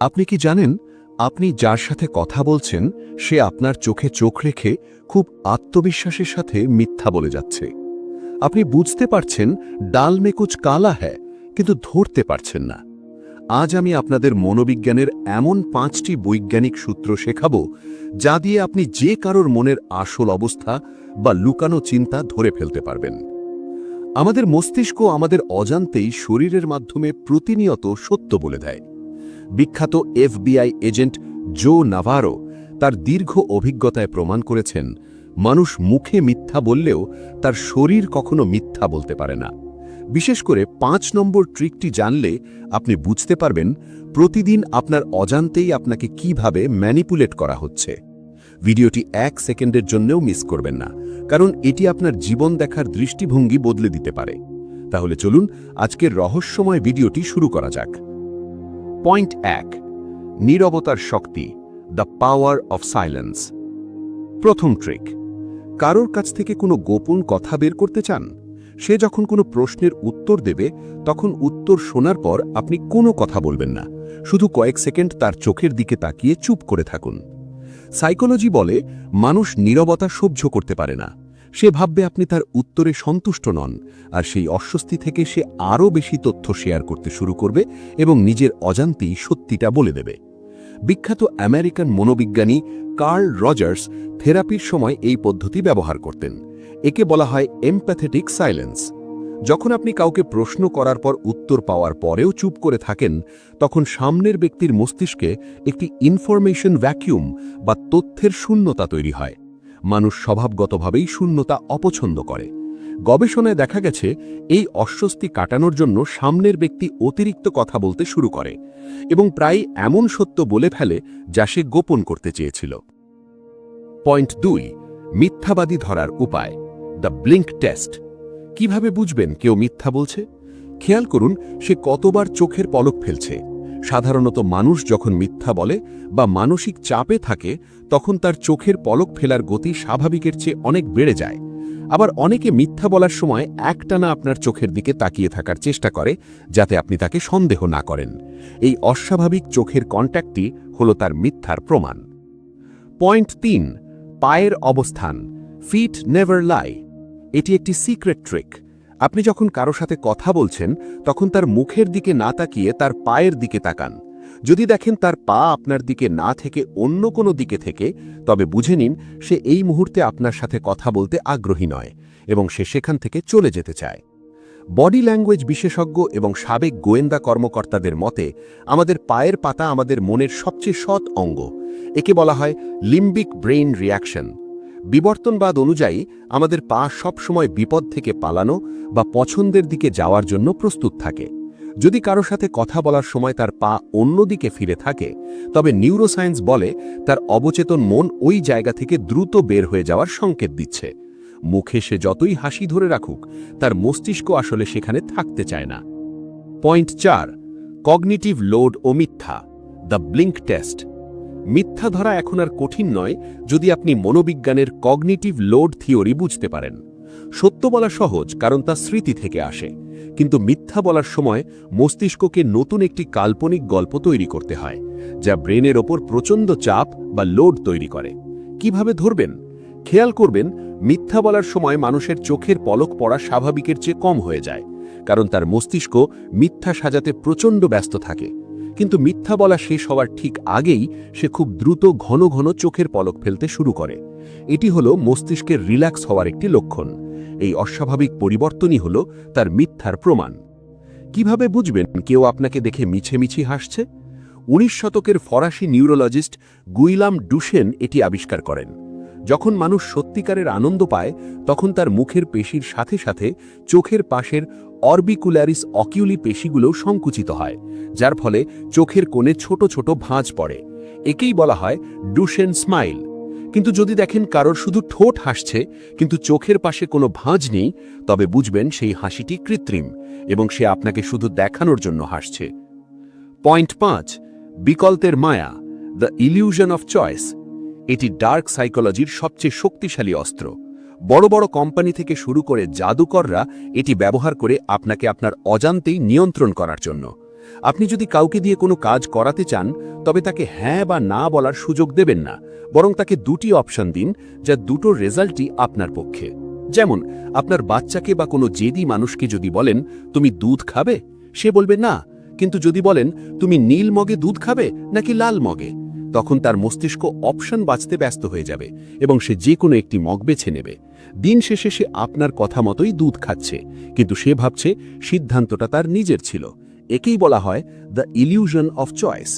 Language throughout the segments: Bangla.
আপনি কি জানেন, আপনি যার সাথে কথা বলছেন, সে আপনার চোখে চোখ রেখে খুব আত্মবিশ্বাসের সাথে মিথ্যা বলে যাচ্ছে। আপনি বুঝতে পারছেন, ডাল মে কুচ কালা হ্যায়, কিন্তু ধরতে পারছেন না। আজ আমি আপনাদের মনোবিজ্ঞানের এমন পাঁচটি বৈজ্ঞানিক সূত্র শেখাব, যা দিয়ে আপনি যে কারোর মনের আসল অবস্থা বা লুকানো চিন্তা ধরে ফেলতে পারবেন। আমাদের মস্তিষ্ক আমাদের অজান্তেই শরীরের মাধ্যমে প্রতিনিয়ত সত্য বলে দেয় বিখ্যাত এফবিআই এজেন্ট জো নাভারো তার দীর্ঘ অভিজ্ঞতায় প্রমাণ করেছেন, মানুষ মুখে মিথ্যা বললেও তার শরীর কখনো মিথ্যা বলতে পারে না। বিশেষ করে পাঁচ নম্বর ট্রিকটি জানলে আপনি বুঝতে পারবেন প্রতিদিন আপনার অজান্তেই আপনাকে কীভাবে ম্যানিপুলেট করা হচ্ছে। ভিডিওটি এক সেকেন্ডের জন্যও মিস করবেন না, কারণ এটি আপনার জীবন দেখার দৃষ্টিভঙ্গি বদলে দিতে পারে। তাহলে চলুন আজকের রহস্যময় ভিডিওটি শুরু করা যাক। পয়েন্ট এক, নীরবতার শক্তি, দ্য পাওয়ার অফ সাইলেন্স। প্রথম ট্রিক, কারোর কাছ থেকে কোনো গোপন কথা বের করতে চান? সে যখন কোনো প্রশ্নের উত্তর দেবে, তখন উত্তর শোনার পর আপনি কোনো কথা বলবেন না, শুধু কয়েক সেকেন্ড তার চোখের দিকে তাকিয়ে চুপ করে থাকুন। সাইকোলজি বলে, মানুষ নীরবতা সহ্য করতে পারে না। সে ভাববে আপনি তার উত্তরে সন্তুষ্ট নন, আর সেই অস্বস্তি থেকে সে আরও বেশি তথ্য শেয়ার করতে শুরু করবে এবং নিজের অজান্তেই সত্যিটা বলে দেবে। বিখ্যাত আমেরিকান মনোবিজ্ঞানী কার্ল রজার্স থেরাপির সময় এই পদ্ধতি ব্যবহার করতেন। একে বলা হয় এমপ্যাথেটিক সাইলেন্স। যখন আপনি কাউকে প্রশ্ন করার পর উত্তর পাওয়ার পরেও চুপ করে থাকেন, তখন সামনের ব্যক্তির মস্তিষ্কে একটি ইনফরমেশন ভ্যাকিউম বা তথ্যের শূন্যতা তৈরি হয়। মানুষ স্বভাবগতভাবেই শূন্যতা অপছন্দ করে। গবেষণায় দেখা গেছে, এই অস্বস্তি কাটানোর জন্য সামনের ব্যক্তি অতিরিক্ত কথা বলতে শুরু করে এবং প্রায় এমন সত্য বলে ফেলে যা সে গোপন করতে চেয়েছিল। পয়েন্ট দুই, মিথ্যাবাদী ধরার উপায়, দ্য ব্লিঙ্ক টেস্ট। কীভাবে বুঝবেন কেউ মিথ্যা বলছে? খেয়াল করুন, সে কতবার চোখের পলক ফেলছে। সাধারণত মানুষ যখন মিথ্যা বলে বা মানসিক চাপে থাকে, তখন তার চোখের পলক ফেলার গতি স্বাভাবিকের চেয়ে অনেক বেড়ে যায়। আবার অনেকে মিথ্যা বলার সময় একটানা আপনার চোখের দিকে তাকিয়ে থাকার চেষ্টা করে, যাতে আপনি তাকে সন্দেহ না করেন। এই অস্বাভাবিক চোখের কন্ট্যাক্টটি হল তার মিথ্যার প্রমাণ। পয়েন্ট তিন, পায়ের অবস্থান, ফিট নেভার লাই। এটি একটি সিক্রেট ট্রিক। আপনি যখন কারও সাথে কথা বলছেন, তখন তার মুখের দিকে না তাকিয়ে তার পায়ের দিকে তাকান। যদি দেখেন তার পা আপনার দিকে না থেকে অন্য কোনো দিকে থেকে, তবে বুঝে নিন সে এই মুহূর্তে আপনার সাথে কথা বলতে আগ্রহী নয় এবং সে সেখান থেকে চলে যেতে চায়। বডি ল্যাঙ্গুয়েজ বিশেষজ্ঞ এবং সাবেক গোয়েন্দা কর্মকর্তাদের মতে, আমাদের পায়ের পাতা আমাদের মনের সবচেয়ে সৎ অঙ্গ। একে বলা হয় লিম্বিক ব্রেইন রিয়াকশন বিবর্তনবাদ অনুযায়ী আমাদের পা সবসময় বিপদ থেকে পালানো বা পছন্দের দিকে যাওয়ার জন্য প্রস্তুত থাকে। যদি কারও সাথে কথা বলার সময় তার পা অন্যদিকে ফিরে থাকে, তবে নিউরোসায়েন্স বলে তার অবচেতন মন ওই জায়গা থেকে দ্রুত বের হয়ে যাওয়ার সংকেত দিচ্ছে। মুখে সে যতই হাসি ধরে রাখুক, তার মস্তিষ্ক আসলে সেখানে থাকতে চায় না। পয়েন্ট চার, কগনিটিভ লোড ও মিথ্যা, দ্য ব্লিঙ্ক টেস্ট। মিথ্যা ধরা এখন আর কঠিন নয় যদি আপনি মনোবিজ্ঞানের কগনিটিভ লোড থিওরি বুঝতে পারেন। সত্য বলা সহজ, কারণ তা স্মৃতি থেকে আসে। কিন্তু মিথ্যা বলার সময় মস্তিষ্ককে নতুন একটি কাল্পনিক গল্প তৈরি করতে হয়, যা ব্রেনের ওপর প্রচণ্ড চাপ বা লোড তৈরি করে। কীভাবে ধরবেন? খেয়াল করবেন, মিথ্যা বলার সময় মানুষের চোখের পলক পড়া স্বাভাবিকের চেয়ে কম হয়ে যায়, কারণ তার মস্তিষ্ক মিথ্যা সাজাতে প্রচণ্ড ব্যস্ত থাকে। কিন্তু মিথ্যা বলা শেষ হওয়ার ঠিক আগেই সে খুব দ্রুত ঘন ঘন চোখের পলক ফেলতে শুরু করে। এটি হল মস্তিষ্কের রিল্যাক্স হওয়ার একটি লক্ষণ। এই অস্বাভাবিক পরিবর্তনই হল তার মিথ্যার প্রমাণ। কীভাবে বুঝবেন কেউ আপনাকে দেখে মিছেমিছি হাসছে? উনিশ শতকের ফরাসি নিউরোলজিস্ট গুইলাম ডুসেন এটি আবিষ্কার করেন। যখন মানুষ সত্যিকারের আনন্দ পায়, তখন তার মুখের পেশির সাথে সাথে চোখের পাশের অরবিকুলারিস অকিউলি পেশিগুলোও সংকুচিত হয়, যার ফলে চোখের কোণে ছোট ছোট ভাঁজ পড়ে। একেই বলা হয় ডুশেন স্মাইল। কিন্তু যদি দেখেন কারোর শুধু ঠোঁট হাসছে, কিন্তু চোখের পাশে কোনো ভাঁজ নেই, তবে বুঝবেন সেই হাসিটি কৃত্রিম এবং সে আপনাকে শুধু দেখানোর জন্য হাসছে। পয়েন্ট পাঁচ, বিকল্পের মায়া, দ্য ইলিউশন অফ চয়েস। এটি ডার্ক সাইকোলজির সবচেয়ে শক্তিশালী অস্ত্র। বড় বড় কোম্পানি থেকে শুরু করে জাদুকররা এটি ব্যবহার করে আপনাকে আপনার অজান্তেই নিয়ন্ত্রণ করার জন্য। আপনি যদি কাউকে দিয়ে কোনো কাজ করাতে চান, তবে তাকে হ্যাঁ বা না বলার সুযোগ দেবেন না, বরং তাকে দুটি অপশন দিন, যা দুটো রেজাল্টই আপনার পক্ষে। যেমন, আপনার বাচ্চাকে বা কোনো জেদি মানুষকে যদি বলেন, তুমি দুধ খাবে? সে বলবে, না। কিন্তু যদি বলেন, তুমি নীল মগে দুধ খাবে নাকি লাল মগে? তখন তার মস্তিষ্ক অপশন বাঁচতে ব্যস্ত হয়ে যাবে এবং সে যে কোনো একটি মগ বেছে নেবে। দিন শেষে সে আপনার কথা মতোই দুধ খাচ্ছে, কিন্তু সে ভাবছে সিদ্ধান্তটা তার নিজের ছিল। একেই বলা হয় দ্য ইলিউশন অফ চয়েস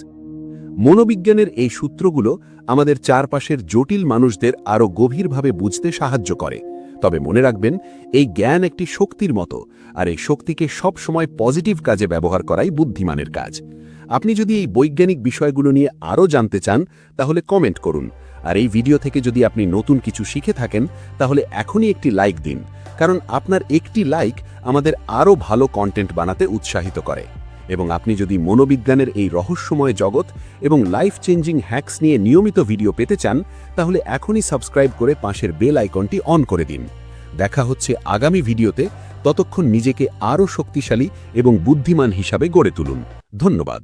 মনোবিজ্ঞানের এই সূত্রগুলো আমাদের চারপাশের জটিল মানুষদের আরও গভীরভাবে বুঝতে সাহায্য করে। তবে মনে রাখবেন, এই জ্ঞান একটি শক্তির মতো, আর এই শক্তিকে সব সময় পজিটিভ কাজে ব্যবহার করাই বুদ্ধিমানের কাজ। আপনি যদি এই বৈজ্ঞানিক বিষয়গুলো নিয়ে আরও জানতে চান, তাহলে কমেন্ট করুন। আর এই ভিডিও থেকে যদি আপনি নতুন কিছু শিখে থাকেন, তাহলে এখনই একটি লাইক দিন, কারণ আপনার একটি লাইক আমাদের আরও ভালো কন্টেন্ট বানাতে উৎসাহিত করে। এবং আপনি যদি মনোবিজ্ঞানের এই রহস্যময় জগৎ এবং লাইফ চেঞ্জিং হ্যাকস নিয়ে নিয়মিত ভিডিও পেতে চান, তাহলে এখনই সাবস্ক্রাইব করে পাশের বেল আইকনটি অন করে দিন। দেখা হচ্ছে আগামী ভিডিওতে ততক্ষণ নিজেকে আরও শক্তিশালী এবং বুদ্ধিমান হিসাবে গড়ে তুলুন। ধন্যবাদ।